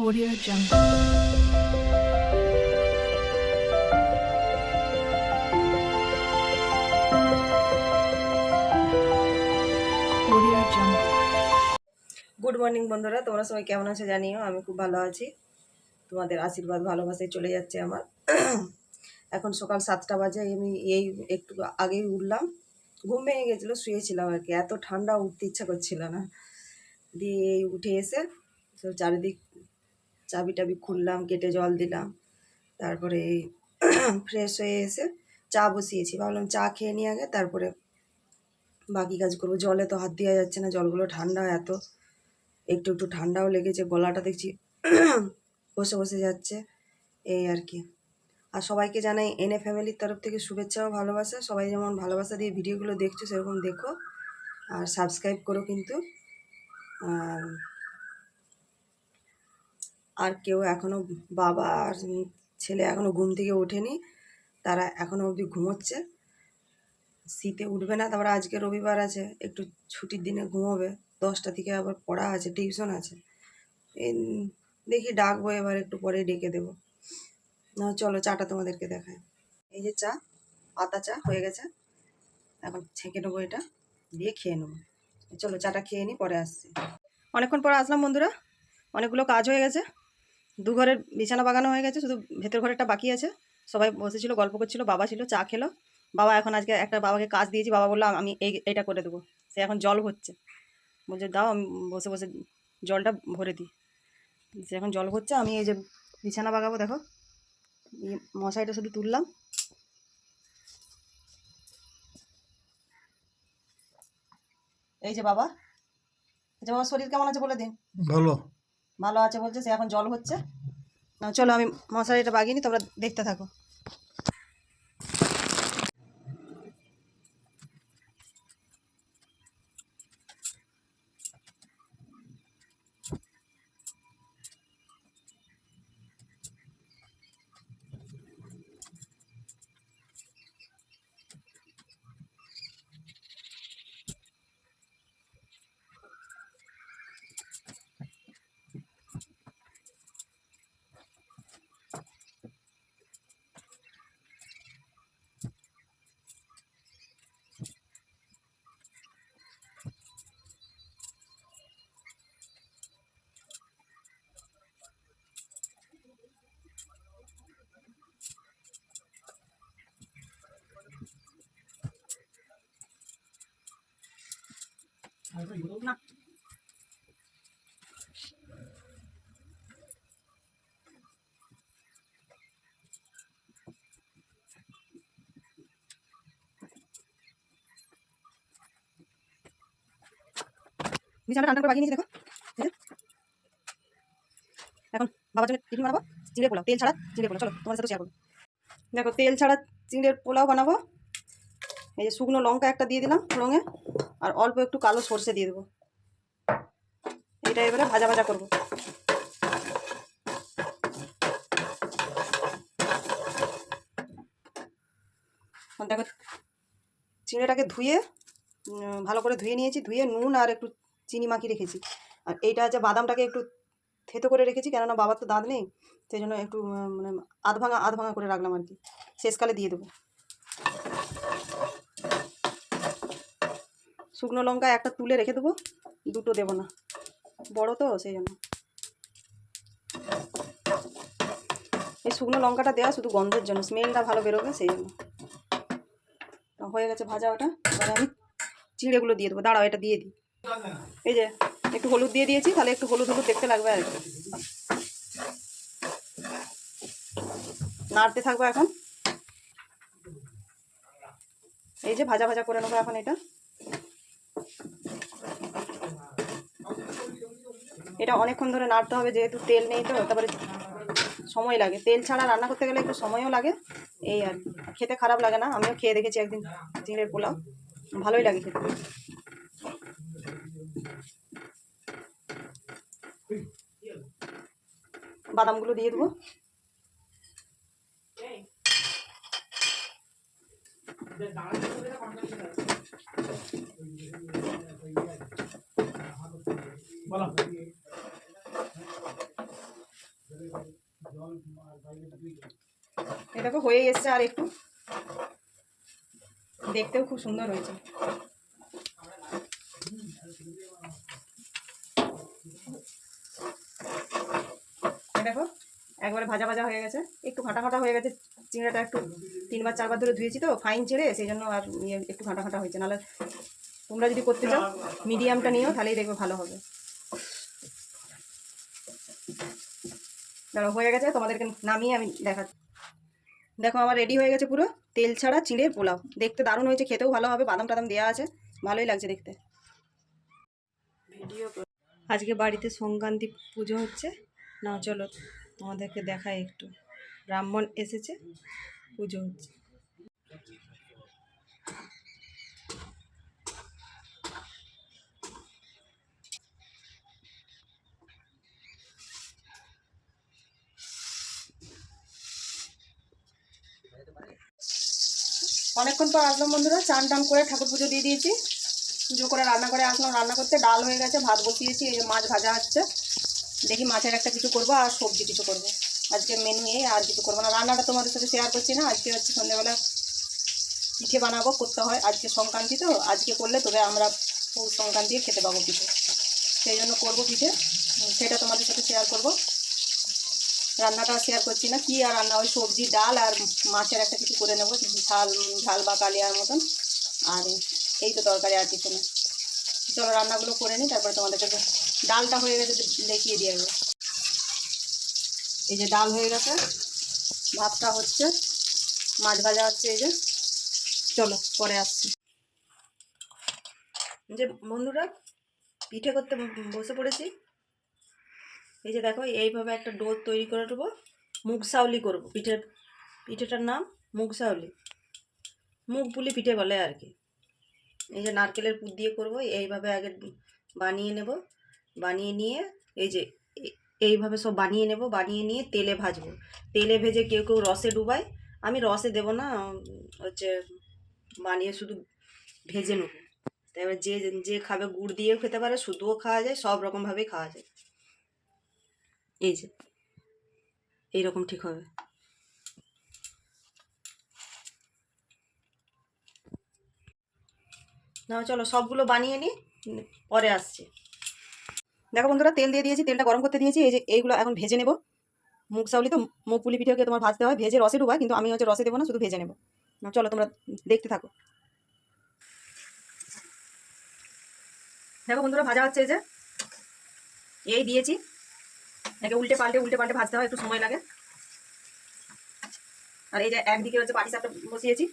Audio Jungle. Good morning বন্ধুরা। তোমরা সবাই কেমন আছো জানিও? আমি খুব ভালো আছি। তোমাদের আশীর্বাদ, ভালোবাসায় চলে যাচ্ছে আমার। এখন সকাল সাতটা বাজে, আমি এই একটু আগেই উঠলাম। ঘুম ভেঙে গেছিল, শুয়েছিলাম আর কি। এত ঠান্ডা উঠতে ইচ্ছা করছিল না। দিয়ে উঠে এসে চারিদিক চাবি টাবি খুললাম, কেটে জল দিলাম। তারপরে ফ্রেশ হয়ে এসে চা বসিয়েছি। ভাবলাম চা খেয়ে নিয়ে আগে, তারপরে বাকি কাজ করব জলে তো হাত দেওয়া যাচ্ছে না, জলগুলো ঠান্ডা এত। একটু একটু ঠান্ডাও লেগেছে, গলাটা দেখছি বসে বসে যাচ্ছে। এই আর কি। আর সবাইকে জানাই, এনএ ফ্যামিলির তরফ থেকে শুভেচ্ছা ও ভালোবাসা। সবাই যেমন ভালোবাসা দিয়ে ভিডিওগুলো দেখছ, সেরকম দেখো। আর সাবস্ক্রাইব করো কিন্তু। আর আর কেউ এখনও বাবা আর ছেলে এখনও ঘুম থেকে ওঠেনি। তারা এখনও অবধি ঘুমোচ্ছে। শীতে উঠবে না, তারপর আজকে রবিবার আছে, একটু ছুটির দিনে ঘুমোবে। দশটা থেকে আবার পড়া আছে, টিউশন আছে। দেখি ডাকবো এবার একটু পরে ডেকে দেবো। না চলো চাটা তোমাদেরকে দেখায় এই যে চা, পাতা চা হয়ে গেছে। এখন ছেঁকে নেব এটা, দিয়ে খেয়ে নেব। চলো চাটা খেয়ে নিই পরে আসছি। অনেকক্ষণ পরে আসলাম বন্ধুরা, অনেকগুলো কাজ হয়ে গেছে। দু ঘরের বিছানা বাগানো হয়ে গেছে, শুধু ভেতর ঘরেরটা বাকি আছে। সবাই বসেছিল, গল্প করছিল, বাবা ছিল, চা খেলো। বাবা এখন আজকে একটা বাবাকে কাজ দিয়েছি, বাবা বলল, আমি এই, এইটা করে দেবো। সে এখন জল ভরছে। বলছে, দাও, আমি বসে বসে জলটা ভরে দিই। সে এখন জল ভরছে, আমি এই যে বিছানা বাগাবো, দেখো। এই মশারিটা শুধু তুললাম। এই যে বাবা যে বাবা, শরীর কেমন আছে বলে দিন। ভালো। ভালো আছে বলছে, সে এখন জল হচ্ছে। না, চলো আমি মশারিটা বাগিয়ে নিই তোমরা দেখতে থাকো না বিছানা টান করে বাগিয়ে নিয়েছি, দেখো। এখন বাবার জন্য টিফিন বানাবো, চিড়ে পোলাও, তেল ছাড়া চিড়ে পোলাও। চলো তোমার সাথে শেয়ার করব। দেখো, তেল ছাড়া চিড়ের পোলাও বানাবো। এই যে শুকনো লঙ্কা একটা দিয়ে দিলাম রঙে, আর অল্প একটু কালো সর্ষে দিয়ে দেবো। এটা এবারে ভাজা ভাজা করব। দেখো, চিড়েটাকে ধুয়ে ভালো করে ধুয়ে নিয়েছি। ধুয়ে নুন আর একটু চিনি মাখিয়ে রেখেছি। আর এইটা হচ্ছে বাদামটাকে একটু থেতো করে রেখেছি, কেননা বাবার তো দাঁত নেই সেই জন্য একটু মানে আধ ভাঙা আধ ভাঙা করে রাখলাম আর কি। শেষকালে দিয়ে দেবো। শুকনো লঙ্কা একটা তুলে রেখে দেবো, দুটো দেবো না। বড় তো, সেই জন্য। এই শুকনো লঙ্কাটা দেওয়া শুধু গন্ধের জন্য, স্মেলটা ভালো বেরোবে, সেই জন্য। হয়ে গেছে ভাজা ওটা। আমি চিড়েগুলো দিয়ে দেবো। দাঁড়াও, এটা দিয়ে দিই। এই যে, একটু হলুদ দিয়ে দিয়েছি, তাহলে একটু হলুদ হলুদ দেখতে লাগবে আর নাড়তে থাকব এখন। এই যে ভাজা ভাজা করে নেব এখন এটা। এটা অনেকক্ষণ ধরে নাড়তে হবে, যেহেতু তেল নেই তো তারপরে সময় লাগে। তেল ছাড়া রান্না করতে গেলে একটু সময়ও লাগে। এই আর। খেতে খারাপ লাগে না, আমিও খেয়ে দেখেছি একদিন চিড়ের পোলাও। ভালোই লাগে খেতে। বাদামগুলো দিয়ে দেবো। বলো এটা দেখো হয়ে এসছে আর একটু। দেখতেও খুব সুন্দর হয়েছে। দেখো, একবারে ভাজা ভাজা হয়ে গেছে। একটু ঘাটা ঘাটা হয়ে গেছে, চিংড়াটা একটু তিনবার চারবার ধরে ধুয়েছি তো ফাইন ছেড়ে, সেই জন্য আর ইয়ে একটু ঘাটা ঘাটা হয়েছে। নাহলে তোমরা যদি করতে চাও, মিডিয়ামটা নিও তাহলেই দেখবে ভালো হবে। দাঁড়াও, হয়ে গেছে, তোমাদেরকে নামিয়ে আমি দেখাচ্ছি। দেখো, আমার রেডি হয়ে গেছে পুরো, তেল ছাড়া চিঁড়ে পোলাও। দেখতে দারুণ হয়েছে, খেতেও ভালো হবে, বাদাম টাদাম দেওয়া আছে, ভালোই লাগছে দেখতে। ভিডিও আজকে বাড়িতে সংক্রান্তি পুজো হচ্ছে। না, চলো তোমাদেরকে দেখাই একটু। ব্রাহ্মণ এসেছে, পুজো হচ্ছে। অনেকক্ষণ পর আসলাম বন্ধুরা, চান টান করে ঠাকুর পুজো দিয়ে দিয়েছি। পুজো করে রান্না করে আসলাম, রান্না করতে ডাল হয়ে গেছে, ভাত বসিয়েছি, এই মাছ ভাজা হচ্ছে। দেখি মাছের একটা কিছু করব আর সবজি কিছু করব। আজকে মেনু এই আর কিছু করব না। রান্নাটা তোমাদের সাথে শেয়ার করছি না। আজকে হচ্ছে সন্ধ্যেবেলা পিঠে বানাবো, করতে হয়। আজকে সংক্রান্তি তো, আজকে করলে তবে আমরা পৌষ সংক্রান্তি খেতে পাবো পিঠে। সেই জন্য করব পিঠে। সেটা তোমাদের সাথে শেয়ার করব। রান্নাটা শেয়ার করছি না। কি আর রান্না? ওই সবজি, ডাল আর মাছের একটা কিছু করে নেব। ঝাল ঝাল বা কালিয়ার মতন। আর এই তো তরকারি আর কিছু না। চলো রান্নাগুলো করে নিই, তারপরে তোমাদেরকে দে- ডালটা হয়ে গেছে দেখিয়ে দিয়ে দেবো। এই যে ডাল হয়ে গেছে, ভাতটা হচ্ছে, মাছ ভাজা হচ্ছে এই যে। চলো, পরে আসছি। যে বন্ধুরা, পিঠে করতে বসে পড়েছি। এই যে দেখো, এইভাবে একটা ডো তৈরি করে দেবো মুগ সাউলি করব, পিঠের, পিঠেটার নাম মুগ সাউলি মুগ পুলি পিঠে বলে আর কি। এই যে নারকেলের পুর দিয়ে করব, এইভাবে আগে বানিয়ে নেব। বানিয়ে নিয়ে এই যে এইভাবে সব বানিয়ে নেব, বানিয়ে নিয়ে তেলে ভাজবো। তেলে ভেজে কেউ কেউ রসে ডুবায়। আমি রসে দেবো না, হচ্ছে বানিয়ে শুধু ভেজে নেব। তারপরে যে যে খাবে গুড় দিয়েও খেতে পারে, শুধুও খাওয়া যায়, সব রকমভাবেই খাওয়া যায়। এই যে, এইরকম ঠিক হবে। না চলো সবগুলো বানিয়ে নিই, পরে আসছি। দেখো বন্ধুরা, তেল দিয়ে দিয়েছি, তেলটা গরম করতে দিয়েছি, এই যে এইগুলো এখন ভেজে নেব। মুগ সাউলি তো মুগ পুলি পিঠেকে তোমার ভাজতে হয়? ভেজে রসে ডুবা কিন্তু আমি হচ্ছে রসে দেবো না, শুধু ভেজে নেব। চলো তোমরা দেখতে থাকো। দেখো বন্ধুরা, ভাজা হচ্ছে এই যে। এই দিয়েছি। একে উল্টে পাল্টে উল্টে পাল্টে ভাজতে হয়, একটু সময় লাগে। আর এই যে একদিকে হচ্ছে পাটি সাপটা বসিয়েছি।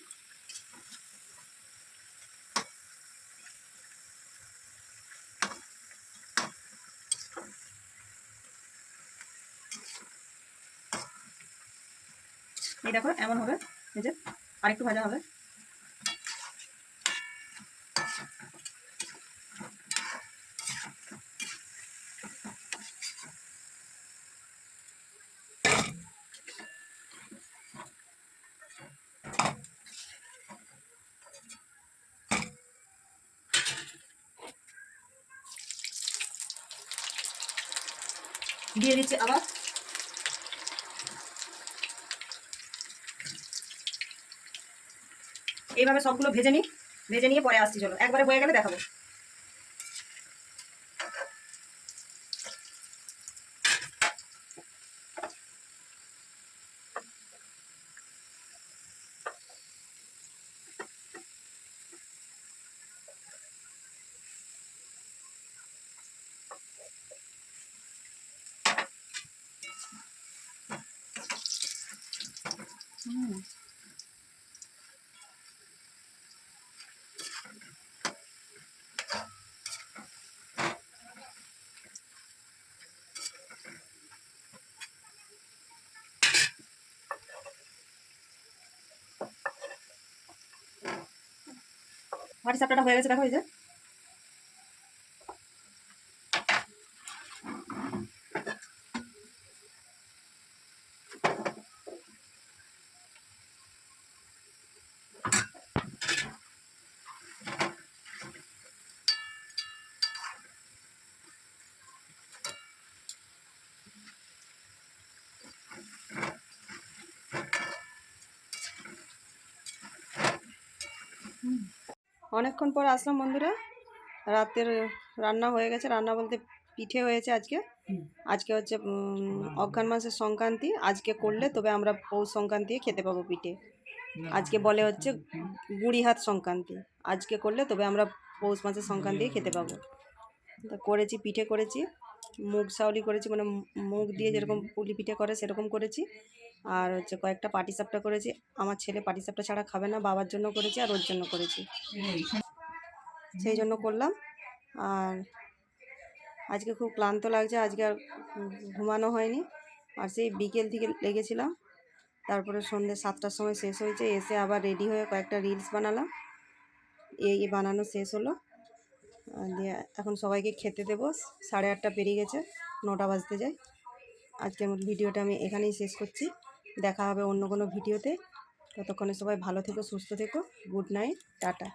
এই দেখো এমন হবে এই যে আরেকটু ভাজা হবে। দিয়ে দিচ্ছি আবার। এইভাবে সবগুলো ভেজে নিই ভেজে নিয়ে পরে আসছি চলো। একবারে হয়ে গেলে দেখাবো। মাটি চাপটা হয়ে গেছে দেখো এই যে Mm-hmm. অনেকক্ষণ পর আসলাম বন্ধুরা। রাতের রান্না হয়ে গেছে। রান্না বলতে পিঠে হয়েছে আজকে। আজকে হচ্ছে অঘ্রাণ মাসের সংক্রান্তি। আজকে করলে তবে আমরা পৌষ সংক্রান্তি খেতে পাবো পিঠে। আজকে বলে হচ্ছে গুড়ি হাত সংক্রান্তি। আজকে করলে তবে আমরা পৌষ মাসের সংক্রান্তি খেতে পাবো। তা করেছি পিঠে করেছি। মুগ সাউলি করেছি মানে মুগ দিয়ে যেরকম পুলি পিঠে করে সেরকম করেছি। আর হচ্ছে কয়েকটা পাটিসাপটা করেছি। আমার ছেলে পাটিসাপটা ছাড়া খাবে না, বাবার জন্য করেছি আর ওর জন্য করেছি। সেই জন্য করলাম। আর আজকে খুব ক্লান্ত লাগছে, আজকে আর ঘুমানো হয়নি। আর সেই বিকেল থেকে লেগেছিলাম। তারপরে সন্ধ্যে সাতটার সময় শেষ হয়েছে, এসে আবার রেডি হয়ে কয়েকটা রিলস বানালাম। এই বানানো শেষ হলো। দিয়ে এখন সবাইকে খেতে দেবো। সাড়ে আটটা পেরিয়ে গেছে, নটা বাজতে যায়। আজকের মতো ভিডিওটা আমি এখানেই শেষ করছি। দেখা হবে অন্য কোনো ভিডিওতে। ততক্ষণে সবাই ভালো থেকো সুস্থ থেকো। Good night tata.